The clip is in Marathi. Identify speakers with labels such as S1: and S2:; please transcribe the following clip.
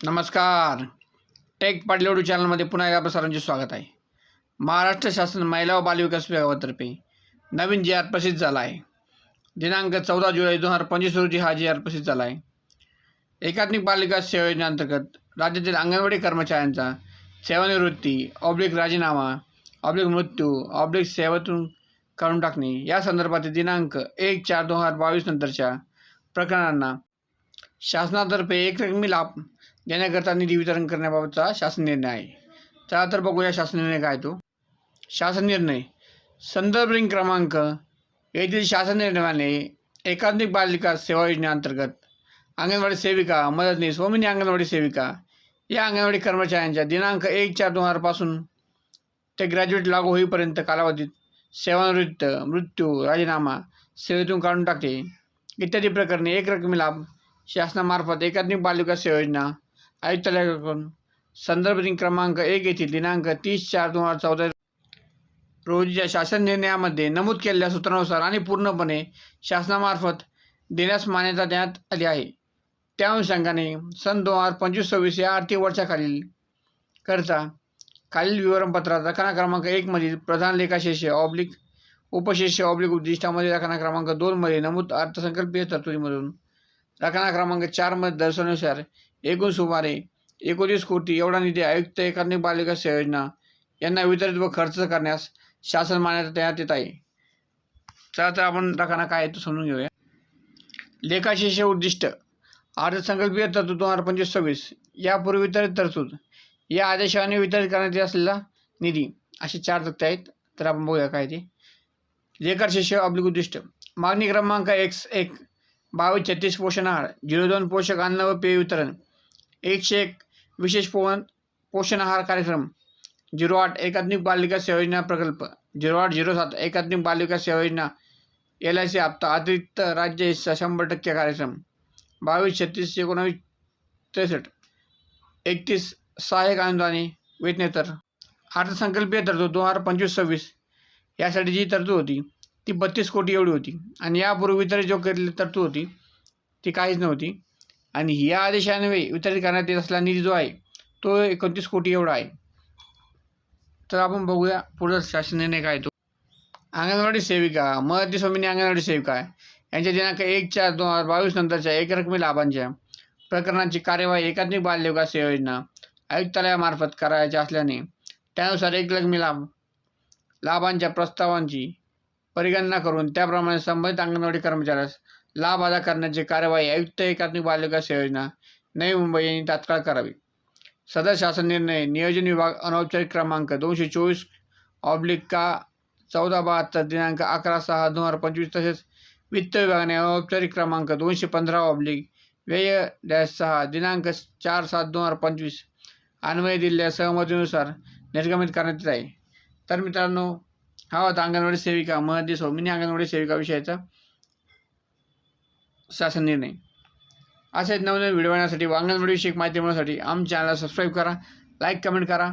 S1: नमस्कार. टेक पाटलेवडू चॅनलमध्ये पुन्हा एकदा आपलं सर्वांचे स्वागत आहे. महाराष्ट्र शासन महिला व बालविकास विभागातर्फे नवीन जी आर प्रसिद्ध झाला आहे. दिनांक चौदा जुलै दोन हजार पंचवीस रोजी हा जी आर प्रसिद्ध झाला आहे. एकात्मिक बालविकास सेवा योजनेअंतर्गत राज्यातील अंगणवाडी कर्मचाऱ्यांचा सेवानिवृत्ती ऑब्लिक राजीनामा ऑब्लिक मृत्यू ऑब्लिक सेवेतून काढून टाकणे या संदर्भातील दिनांक एक चार दोन हजार बावीस नंतरच्या प्रकरणांना शासनातर्फे एक रकमी लाभ देण्याकरता निधी वितरण करण्याबाबतचा शासन निर्णय आहे. चला तर बघूया शासन निर्णय काय तो. शासन निर्णय. संदर्भ रिंग क्रमांक येथील शासन निर्णयाने एकात्मिक बालिका सेवा योजनेअंतर्गत अंगणवाडी सेविका मदतनीस व मिनी अंगणवाडी सेविका या अंगणवाडी कर्मचाऱ्यांच्या दिनांक एक चार दोन हजारपासून ते ग्रॅज्युएट लागू होईपर्यंत कालावधीत सेवानिवृत्त मृत्यू राजीनामा सेवेतून काढून टाकते. इत्यादी प्रकरणी एक रकमी लाभ शासनामार्फत एकात्मिक बालविकास सेवा योजना आयुक्तालयाकडून संदर्भ दिन क्रमांक एक येथील दिनांक तीस चार दोन हजार चौदा रोजीच्या शासन निर्णयामध्ये नमूद केलेल्या सूत्रानुसार आणि पूर्णपणे शासनामार्फत देण्यास मान्यता देण्यात आली आहे. त्या अनुषंगाने सन दोन हजार पंचवीस सव्वीस या आर्थिक वर्षाखालील करता खालील विवरणपत्रात रखाना क्रमांक एकमधील प्रधान लेखाशेष ऑब्लिक उपशेष ऑब्लिक उद्दिष्टामध्ये रखाना क्रमांक दोनमध्ये नमूद अर्थसंकल्पीय तरतुदीमधून रखाना क्रमांक चारमध्ये दर्शवण्यानुसार एकूण सुमारे एकोणीस कोटी एवढा निधी आयुक्त एकात्मिक बालिका सेवा योजना यांना वितरित व खर्च करण्यास शासन मान्यता देण्यात येत आहे. चला तर आपण रखाना काय आहे तो समजून घेऊया. लेखाशिष्य उद्दिष्ट. अर्थसंकल्पीय तरतूद दोन हजार पंचवीस सव्वीस. यापूर्वी वितरित तरतूद. या आदेशाने वितरित करण्यात येत असलेला निधी. असे चार तक्ते आहेत. तर आपण बघूया काय ते. लेखाशिष्य अब्लिक उद्दिष्ट. मागणी क्रमांक एक्स एक. बावीस छत्तीस पोषण आहार. झिरो दोन पोषक अन्न व पेय वितरण. एकशे एक विशेष पोहन पोषण आहार कार्यक्रम. झिरो आठ एकात्मिक बालविकास सेवा योजना प्रकल्प. झिरो आठ झिरो सात एकात्मिक बालविकास सेवा योजना एल आय सी हप्ता अतिरिक्त राज्य हिस्सा शंभर टक्के कार्यक्रम. बावीस छत्तीस एकोणावीस त्रेसष्ट एकतीस सहाय्यक अनुदाने वेतनेतर. अर्थसंकल्पीय तरतूद दोन हजार पंचवीस सव्वीस. यासाठी जी तरतूद होती ती बत्तीस कोटी एवढी होती. आणि यापूर्वी तरी जो केलेली तरतूद होती ती काहीच नव्हती. आणि या आदेशान्वये वितरित करण्यात येत असलेला निधी जो आहे तो एकोणतीस कोटी एवढा आहे. तर आपण बघूया पुढं शासन निर्णय काय तो. अंगणवाडी सेविका मराठी स्वामीनी अंगणवाडी सेविका यांच्या दिनांक एक चार दोन हजार बावीस नंतरच्या एक रकमी लाभांच्या प्रकरणांची कार्यवाही एकात्मिक बालविकास सेवा योजना आयुक्तालयामार्फत करायच्या असल्याने त्यानुसार एक रकमी लाभ लाभांच्या प्रस्तावांची परिगणना करून त्याप्रमाणे संबंधित अंगणवाडी कर्मचाऱ्यास लाभ अदा करण्याची कार्यवाही आयुक्त एकात्मिक बालविकास योजना नवी मुंबई यांनी तात्काळ करावी. सदर शासन निर्णय नियोजन विभाग अनौपचारिक क्रमांक दोनशे चोवीस ऑब्लिक का चौदा बहात्तर दिनांक अकरा सहा दोन हजार पंचवीस तसेच वित्त विभागाने अनौपचारिक क्रमांक दोनशे पंधरा ऑब्लिक व्यय डॅश सहा दिनांक चार सात दोन हजार पंचवीस अन्वय दिलेल्या सहमतीनुसार निर्गमित करण्यात येत आहे. तर मित्रांनो हा होता अंगणवाडी सेविका महदी मिनी अंगणवाडी सेविका विषयाचा शासन निर्णय. असेच नवनवीन व्हिडिओ बनवण्यासाठी व विषयक माहिती मिळवण्यासाठी आमच्या चॅनलला सबस्क्राईब करा लाईक कमेंट करा.